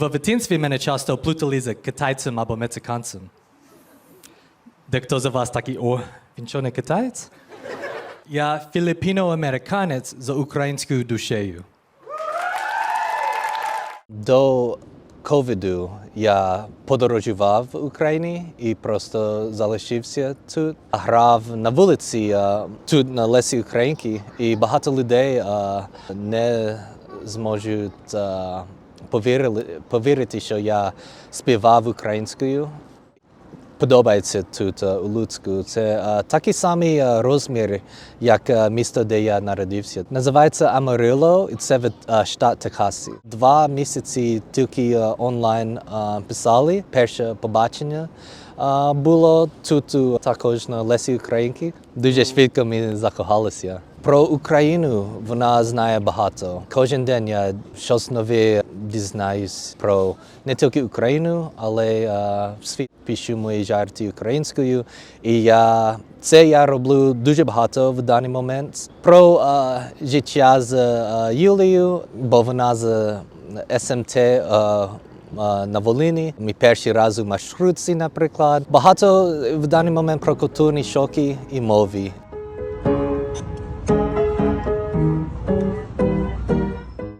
В дитинстві мене часто плутали з китайцем або мексиканцем. Дехто з вас такий, о, він що не китаєць? Я філіппіно-американець з українською душею. До ковіду я подорожував в Україні і просто залишився тут. Грав на вулиці тут на Лесі Українки, і багато людей не зможуть повірили, повірити, що я співав українською. Подобається тут е, у Луцьку. Це е, такий самий е, розмір, як місто, де я народився. Називається Амарило, і це від е, штат Техасі. Два місяці тільки онлайн е, писали. Перше побачення е, було тут також на Лесі Українки. Дуже швидко ми закохалися. Про Україну вона знає багато. Кожен день я щось нове дізнаюсь про не тільки Україну, але е, світ пишу мої жарти українською. І я це я роблю дуже багато в даний момент. Про е, життя з е, Юлією, бо вона з СМТ. Е, е, на Волині. Мій перший раз у маршрутці, наприклад. Багато в даний момент про культурні шоки і мови.